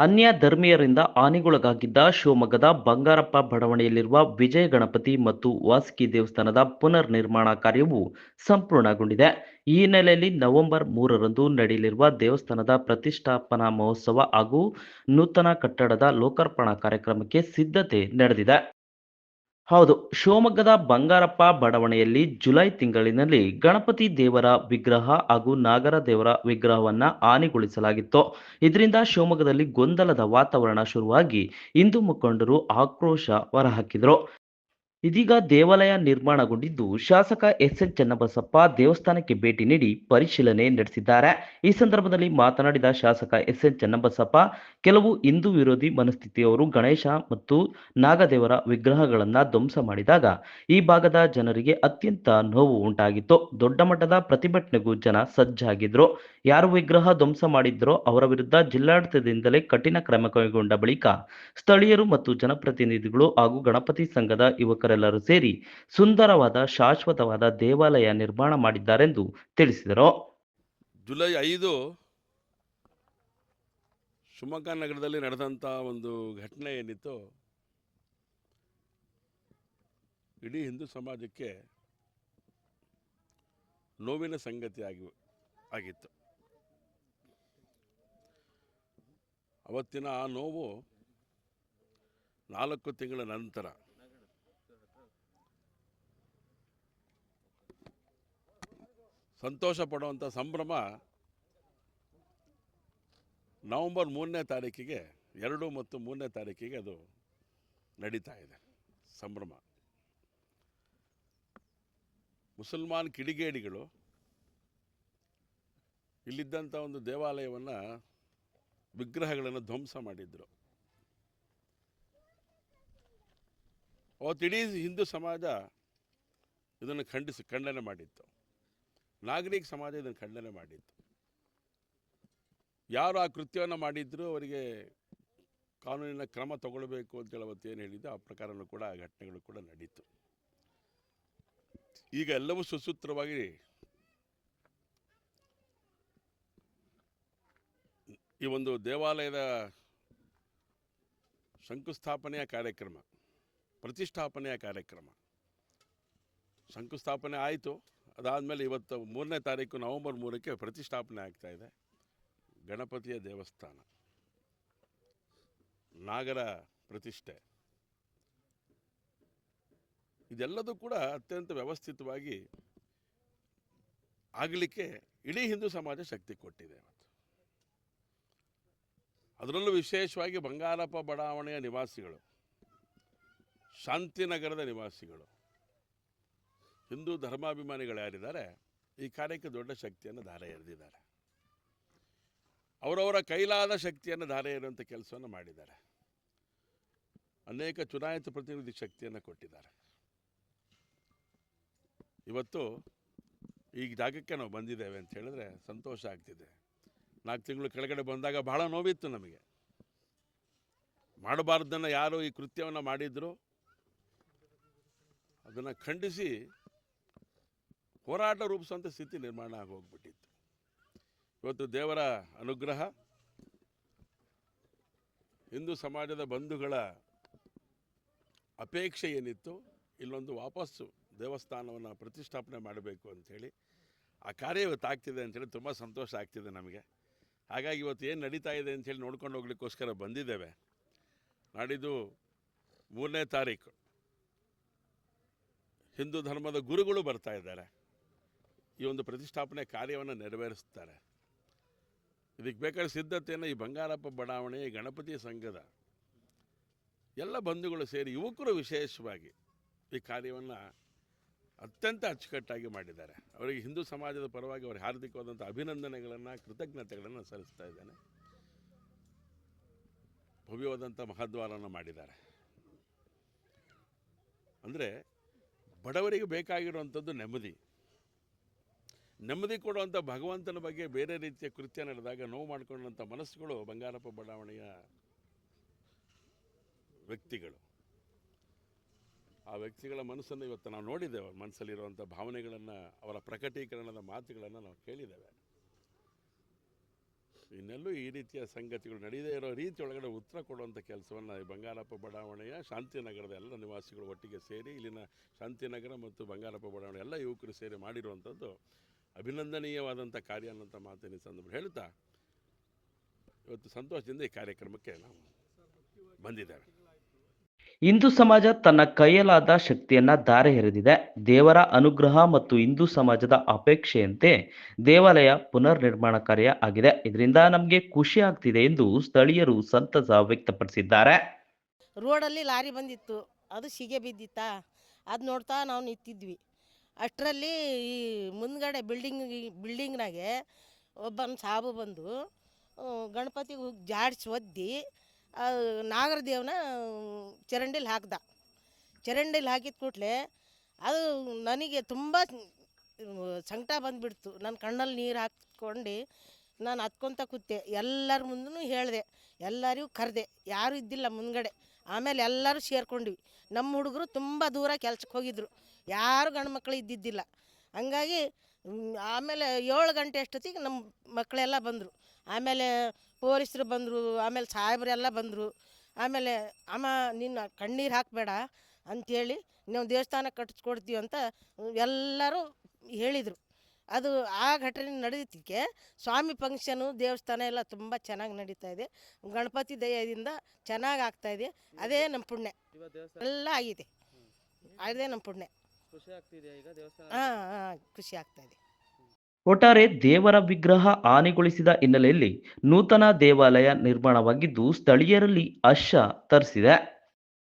ಅನ್ಯ ಧರ್ಮೀಯರಿಂದ ಹಾನಿಗೊಳಗಾಗಿದ್ದ ಶಿವಮೊಗ್ಗದ ಬಂಗಾರಪ್ಪ ಬಡಾವಣೆಯಲ್ಲಿರುವ ವಿಜಯ ಗಣಪತಿ ಮತ್ತು ವಾಸುಕಿ ದೇವಸ್ಥಾನದ ಪುನರ್ ನಿರ್ಮಾಣ ಕಾರ್ಯವು ಸಂಪೂರ್ಣಗೊಂಡಿದೆ. ಈ ಹಿನ್ನೆಲೆಯಲ್ಲಿ ನವೆಂಬರ್ ಮೂರರಂದು ನಡೆಯಲಿರುವ ದೇವಸ್ಥಾನದ ಪ್ರತಿಷ್ಠಾಪನಾ ಮಹೋತ್ಸವ ಹಾಗೂ ನೂತನ ಕಟ್ಟಡದ ಲೋಕಾರ್ಪಣಾ ಕಾರ್ಯಕ್ರಮಕ್ಕೆ ಸಿದ್ಧತೆ ನಡೆದಿದೆ. ಹೌದು, ಶಿವಮೊಗ್ಗದ ಬಂಗಾರಪ್ಪ ಬಡಾವಣೆಯಲ್ಲಿ ಜುಲೈ ತಿಂಗಳಿನಲ್ಲಿ ಗಣಪತಿ ದೇವರ ವಿಗ್ರಹ ಹಾಗೂ ನಾಗರ ದೇವರ ವಿಗ್ರಹವನ್ನ ಹಾನಿಗೊಳಿಸಲಾಗಿತ್ತು. ಇದರಿಂದ ಶಿವಮೊಗ್ಗದಲ್ಲಿ ಗೊಂದಲದ ವಾತಾವರಣ ಶುರುವಾಗಿ ಹಿಂದೂ ಮುಖಂಡರು ಆಕ್ರೋಶ ಹೊರಹಾಕಿದರು. ಇದೀಗ ದೇವಾಲಯ ನಿರ್ಮಾಣಗೊಂಡಿದ್ದು ಶಾಸಕ ಎಸ್ ಎನ್ ಚನ್ನಬಸಪ್ಪ ದೇವಸ್ಥಾನಕ್ಕೆ ಭೇಟಿ ನೀಡಿ ಪರಿಶೀಲನೆ ನಡೆಸಿದ್ದಾರೆ. ಈ ಸಂದರ್ಭದಲ್ಲಿ ಮಾತನಾಡಿದ ಶಾಸಕ ಎಸ್ ಎನ್ ಚನ್ನಬಸಪ್ಪ, ಕೆಲವು ಹಿಂದೂ ವಿರೋಧಿ ಮನಸ್ಥಿತಿಯವರು ಗಣೇಶ ಮತ್ತು ನಾಗದೇವರ ವಿಗ್ರಹಗಳನ್ನು ಧ್ವಂಸ ಮಾಡಿದಾಗ ಈ ಭಾಗದ ಜನರಿಗೆ ಅತ್ಯಂತ ನೋವು ಉಂಟಾಗಿತ್ತು. ದೊಡ್ಡ ಮಟ್ಟದ ಪ್ರತಿಭಟನೆಗೂ ಜನ ಸಜ್ಜಾಗಿದ್ರು. ಯಾರು ವಿಗ್ರಹ ಧ್ವಂಸ ಮಾಡಿದ್ರೋ ಅವರ ವಿರುದ್ಧ ಜಿಲ್ಲಾಡಳಿತದಿಂದಲೇ ಕಠಿಣ ಕ್ರಮ ಕೈಗೊಂಡ ಬಳಿಕ ಸ್ಥಳೀಯರು ಮತ್ತು ಜನಪ್ರತಿನಿಧಿಗಳು ಹಾಗೂ ಗಣಪತಿ ಸಂಘದ ಯುವಕರೆಲ್ಲರೂ ಸೇರಿ ಸುಂದರವಾದ, ಶಾಶ್ವತವಾದ ದೇವಾಲಯ ನಿರ್ಮಾಣ ಮಾಡಿದ್ದಾರೆಂದು ತಿಳಿಸಿದರು. ಜುಲೈ ಐದು ಶಿವಮೊಗ್ಗ ನಗರದಲ್ಲಿ ನಡೆದಂಥ ಒಂದು ಘಟನೆ ಏನಿತ್ತು, ಇಡೀ ಹಿಂದೂ ಸಮಾಜಕ್ಕೆ ನೋವಿನ ಸಂಗತಿ ಆಗಿ, ಆಗಿತ್ತು. ಅವತ್ತಿನ ಆ ನೋವು ನಾಲ್ಕು ತಿಂಗಳ ನಂತರ ಸಂತೋಷ ಪಡುವಂಥ ಸಂಭ್ರಮ ನವಂಬರ್ ಮೂರನೇ ತಾರೀಕಿಗೆ, ಎರಡು ಮತ್ತು ಮೂರನೇ ತಾರೀಕಿಗೆ ಅದು ನಡೀತಾ ಇದೆ, ಸಂಭ್ರಮ. ಮುಸಲ್ಮಾನ್ ಕಿಡಿಗೇಡಿಗಳು ಇಲ್ಲಿದ್ದಂಥ ಒಂದು ದೇವಾಲಯವನ್ನು, ವಿಗ್ರಹಗಳನ್ನು ಧ್ವಂಸ ಮಾಡಿದ್ರು. ಅವತ್ತಿಡೀ ಹಿಂದೂ ಸಮಾಜ ಇದನ್ನು ಖಂಡಿಸಿ, ಖಂಡನೆ ಮಾಡಿತ್ತು. ನಾಗರಿಕ ಸಮಾಜ ಇದನ್ನು ಖಂಡನೆ ಮಾಡಿತ್ತು. ಯಾರು ಆ ಕೃತ್ಯವನ್ನು ಮಾಡಿದ್ರು ಅವರಿಗೆ ಕಾನೂನಿನ ಕ್ರಮ ತಗೊಳ್ಬೇಕು ಅಂತೇಳಿ ಏನು ಹೇಳಿದ್ದು, ಆ ಪ್ರಕಾರನೂ ಕೂಡ ಆ ಘಟನೆಗಳು ಕೂಡ ನಡೀತು. ಈಗ ಎಲ್ಲವೂ ಸುಸೂತ್ರವಾಗಿ ಈ ಒಂದು ದೇವಾಲಯದ ಶಂಕುಸ್ಥಾಪನೆಯ ಕಾರ್ಯಕ್ರಮ, ಪ್ರತಿಷ್ಠಾಪನೆಯ ಕಾರ್ಯಕ್ರಮ. ಶಂಕುಸ್ಥಾಪನೆ ಆಯಿತು. ಅದಾದಮೇಲೆ ಇವತ್ತು ಮೂರನೇ ತಾರೀಕು ನವಂಬರ್ ಮೂರಕ್ಕೆ ಪ್ರತಿಷ್ಠಾಪನೆ ಆಗ್ತಾ ಇದೆ. ಗಣಪತಿಯ ದೇವಸ್ಥಾನ. ನಾಗರ ಪ್ರತಿಷ್ಠೆ. ಇದೆಲ್ಲದೂ ಕೂಡ ಅತ್ಯಂತ ವ್ಯವಸ್ಥಿತವಾಗಿ ಆಗಲಿಕ್ಕೆ ಇಡೀ ಹಿಂದೂ ಸಮಾಜ ಶಕ್ತಿ ಕೊಟ್ಟಿದೆ ಇವತ್ತು. ಅದರಲ್ಲೂ ವಿಶೇಷವಾಗಿ ಬಂಗಾರಪ್ಪ ಬಡಾವಣೆಯ ನಿವಾಸಿಗಳು, ಶಾಂತಿನಗರದ ನಿವಾಸಿಗಳು ಹಿಂದೂ ಧರ್ಮಾಭಿಮಾನಿಗಳು ಯಾರಿದ್ದಾರೆ ಈ ಕಾರ್ಯಕ್ಕೆ ದೊಡ್ಡ ಶಕ್ತಿಯನ್ನು ಧಾರೆ ಎರೆದಿದ್ದಾರೆ. ಅವರವರ ಕೈಲಾದ ಶಕ್ತಿಯನ್ನು ಧಾರೆ ಎರೆಯುವಂಥ ಕೆಲಸವನ್ನು ಮಾಡಿದ್ದಾರೆ. ಅನೇಕ ಚುನಾಯಿತ ಪ್ರತಿನಿಧಿ ಶಕ್ತಿಯನ್ನು ಕೊಟ್ಟಿದ್ದಾರೆ. ಇವತ್ತು ಈ ಜಾಗಕ್ಕೆ ನಾವು ಬಂದಿದ್ದೇವೆ ಅಂತ ಹೇಳಿದ್ರೆ ಸಂತೋಷ ಆಗ್ತಿದೆ. ನಾಲ್ಕು ತಿಂಗಳು ಕೆಳಗಡೆ ಬಂದಾಗ ಬಹಳ ನೋವಿತ್ತು ನಮಗೆ. ಮಾಡಬಾರ್ದನ್ನು ಯಾರು ಈ ಕೃತ್ಯವನ್ನು ಮಾಡಿದ್ರು. ಅದನ್ನು ಖಂಡಿಸಿ ಹೋರಾಟ ರೂಪಿಸುವಂಥ ಸ್ಥಿತಿ ನಿರ್ಮಾಣ ಆಗಿ ಹೋಗ್ಬಿಟ್ಟಿತ್ತು ಇವತ್ತು ದೇವರ ಅನುಗ್ರಹ, ಹಿಂದೂ ಸಮಾಜದ ಬಂಧುಗಳ ಅಪೇಕ್ಷೆ ಏನಿತ್ತು, ಇಲ್ಲೊಂದು ವಾಪಸ್ಸು ದೇವಸ್ಥಾನವನ್ನು ಪ್ರತಿಷ್ಠಾಪನೆ ಮಾಡಬೇಕು ಅಂಥೇಳಿ ಆ ಕಾರ್ಯ ಇವತ್ತು ಆಗ್ತಿದೆ ಅಂಥೇಳಿ ತುಂಬ ಸಂತೋಷ ಆಗ್ತಿದೆ ನಮಗೆ. ಹಾಗಾಗಿ ಇವತ್ತು ಏನು ನಡೀತಾ ಇದೆ ಅಂಥೇಳಿ ನೋಡ್ಕೊಂಡು ಹೋಗ್ಲಿಕ್ಕೋಸ್ಕರ ಬಂದಿದ್ದೇವೆ. ನಾಡಿದ್ದು ಮೂರನೇ ತಾರೀಕು. ಹಿಂದೂ ಧರ್ಮದ ಗುರುಗಳು ಬರ್ತಾ ಇದ್ದಾರೆ. ಈ ಒಂದು ಪ್ರತಿಷ್ಠಾಪನೆ ಕಾರ್ಯವನ್ನು ನೆರವೇರಿಸ್ತಾರೆ ಇದಕ್ಕೆ ಬೇಕಾದ ಸಿದ್ಧತೆಯನ್ನು ಈ ಬಂಗಾರಪ್ಪ ಬಡಾವಣೆ ಗಣಪತಿ ಸಂಘದ ಎಲ್ಲ ಬಂಧುಗಳು ಸೇರಿ ಯುವಕರು ವಿಶೇಷವಾಗಿ ಈ ಕಾರ್ಯವನ್ನು ಅತ್ಯಂತ ಅಚ್ಚುಕಟ್ಟಾಗಿ ಮಾಡಿದ್ದಾರೆ. ಅವರಿಗೆ ಹಿಂದೂ ಸಮಾಜದ ಪರವಾಗಿ ಅವರಿಗೆ ಹಾರ್ದಿಕವಾದಂಥ ಅಭಿನಂದನೆಗಳನ್ನು, ಕೃತಜ್ಞತೆಗಳನ್ನು ಸಲ್ಲಿಸ್ತಾ ಇದ್ದೇನೆ. ಭವ್ಯವಾದಂಥ ಮಹದ್ವಾರನ ಮಾಡಿದ್ದಾರೆ. ಅಂದರೆ ಬಡವರಿಗೆ ಬೇಕಾಗಿರುವಂಥದ್ದು ನೆಮ್ಮದಿ. ನೆಮ್ಮದಿ ಕೊಡುವಂಥ ಭಗವಂತನ ಬಗ್ಗೆ ಬೇರೆ ರೀತಿಯ ಕೃತ್ಯ ನಡೆದಾಗ ನೋವು ಮಾಡಿಕೊಂಡಂಥ ಮನಸ್ಸುಗಳು ಬಂಗಾರಪ್ಪ ಬಡಾವಣೆಯ ವ್ಯಕ್ತಿಗಳು. ಆ ವ್ಯಕ್ತಿಗಳ ಮನಸ್ಸನ್ನು ಇವತ್ತು ನಾವು ನೋಡಿದ್ದೇವೆ. ಅವ್ರ ಮನಸ್ಸಲ್ಲಿರುವಂಥ ಭಾವನೆಗಳನ್ನು, ಅವರ ಪ್ರಕಟೀಕರಣದ ಮಾತುಗಳನ್ನು ನಾವು ಕೇಳಿದ್ದೇವೆ. ಇನ್ನೆಲ್ಲೂ ಈ ರೀತಿಯ ಸಂಗತಿಗಳು ನಡೆಯದೇ ಇರೋ ಒಳಗಡೆ ಉತ್ತರ ಕೊಡುವಂಥ ಕೆಲಸವನ್ನು ಈ ಬಂಗಾರಪ್ಪ ಬಡಾವಣೆಯ ಶಾಂತಿನಗರದ ಎಲ್ಲ ನಿವಾಸಿಗಳು ಒಟ್ಟಿಗೆ ಸೇರಿ, ಇಲ್ಲಿನ ಶಾಂತಿನಗರ ಮತ್ತು ಬಂಗಾರಪ್ಪ ಬಡಾವಣೆ ಎಲ್ಲ ಯುವಕರು ಸೇರಿ ಮಾಡಿರುವಂಥದ್ದು ಅಭಿನಂದನೀಯವಾದಂಥ ಕಾರ್ಯ ಅನ್ನೋಂಥ ಮಾತಿನ ಈ ಸಂದರ್ಭ ಹೇಳ್ತಾ ಇವತ್ತು ಸಂತೋಷದಿಂದ ಈ ಕಾರ್ಯಕ್ರಮಕ್ಕೆ ನಾವು ಬಂದಿದ್ದೇವೆ. ಹಿಂದೂ ಸಮಾಜ ತನ್ನ ಕೈಯಲಾದ ಶಕ್ತಿಯನ್ನ ಧಾರೆ ಎರೆದಿದೆ. ದೇವರ ಅನುಗ್ರಹ ಮತ್ತು ಹಿಂದೂ ಸಮಾಜದ ಅಪೇಕ್ಷೆಯಂತೆ ದೇವಾಲಯ ಪುನರ್ ನಿರ್ಮಾಣ ಕಾರ್ಯ ಆಗಿದೆ. ಇದರಿಂದ ನಮಗೆ ಖುಷಿ ಆಗ್ತಿದೆ ಎಂದು ಸ್ಥಳೀಯರು ಸಂತಸ ವ್ಯಕ್ತಪಡಿಸಿದ್ದಾರೆ. ರೋಡಲ್ಲಿ ಲಾರಿ ಬಂದಿತ್ತು. ಅದು ಸಿಗೆ ಬಿದ್ದಿತ್ತಾ? ಅದು ನೋಡ್ತಾ ನಾವು ನಿಂತಿದ್ವಿ. ಅಷ್ಟರಲ್ಲಿ ಈ ಮುಂದ್ಗಡೆ ಬಿಲ್ಡಿಂಗ್ ಬಿಲ್ಡಿಂಗ್ನಾಗೆ ಒಬ್ಬನ ಸಾಬು ಬಂದು ಗಣಪತಿ ಗಣಪತಿಗೆ ಹೋಗಿ ಜಾಡ್ಸಿ ಒದ್ದಿ ನಾಗರದೇವನ ಚರಂಡಿಲಿ ಹಾಕ್ದ. ಚರಂಡಿಲಿ ಹಾಕಿದ ಕೂಡಲೇ ಅದು ನನಗೆ ತುಂಬ ಸಂಕಟ ಬಂದುಬಿಡ್ತು. ನನ್ನ ಕಣ್ಣಲ್ಲಿ ನೀರು ಹಾಕ್ಕೊಂಡು ನಾನು ಹತ್ಕೊತ ಕೂತೆ. ಎಲ್ಲರ ಮುಂದೂ ಹೇಳಿದೆ. ಎಲ್ಲರಿಗೂ ಕರೆದೆ. ಯಾರೂ ಇದ್ದಿಲ್ಲ ಮುಂದ್ಗಡೆ. ಆಮೇಲೆ ಎಲ್ಲರೂ ಸೇರ್ಕೊಂಡ್ವಿ. ನಮ್ಮ ಹುಡುಗರು ತುಂಬ ದೂರ ಕೆಲ್ಸಕ್ಕೆ ಹೋಗಿದ್ರು. ಯಾರು ಗಂಡು ಮಕ್ಕಳು ಇದ್ದಿದ್ದಿಲ್ಲ. ಹಂಗಾಗಿ ಆಮೇಲೆ ಏಳು ಗಂಟೆ ಅಷ್ಟೊತ್ತಿಗೆ ನಮ್ಮ ಮಕ್ಕಳೆಲ್ಲ ಬಂದರು. ಆಮೇಲೆ ಪೊಲೀಸರು ಬಂದರು, ಆಮೇಲೆ ಸಾಹೇಬರೆಲ್ಲ ಬಂದರು. ಆಮೇಲೆ, ಅಮ್ಮ, ನಿನ್ನ ಕಣ್ಣೀರು ಹಾಕಬೇಡ ಅಂಥೇಳಿ ನಾವು ದೇವಸ್ಥಾನ ಕಟ್ಟಿಸ್ಕೊಡ್ತೀವಿ ಅಂತ ಎಲ್ಲರೂ ಹೇಳಿದರು. ಅದು ಆ ಘಟನೆ ನಡೆದಿದ್ದಕ್ಕೆ ಸ್ವಾಮಿ ಫಂಕ್ಷನು, ದೇವಸ್ಥಾನ ಎಲ್ಲ ತುಂಬ ಚೆನ್ನಾಗಿ ನಡೀತಾ ಇದೆ. ಗಣಪತಿ ದಯದಿಂದ ಚೆನ್ನಾಗಿ ಆಗ್ತಾಯಿದೆ ಅದೇ ನಮ್ಮ ಪುಣ್ಯ. ಎಲ್ಲ ಆಗಿದೆ. ಅದೇ ನಮ್ಮ ಪುಣ್ಯ. ಖುಷಿ ಆಗ್ತಾ ಇದೆ ಒಟ್ಟಾರೆ ದೇವರ ವಿಗ್ರಹ ಹಾನಿಗೊಳಿಸಿದ ಹಿನ್ನೆಲೆಯಲ್ಲಿ ನೂತನ ದೇವಾಲಯ ನಿರ್ಮಾಣವಾಗಿದ್ದು ಸ್ಥಳೀಯರಲ್ಲಿ ಹರ್ಷ ತರಿಸಿದೆ.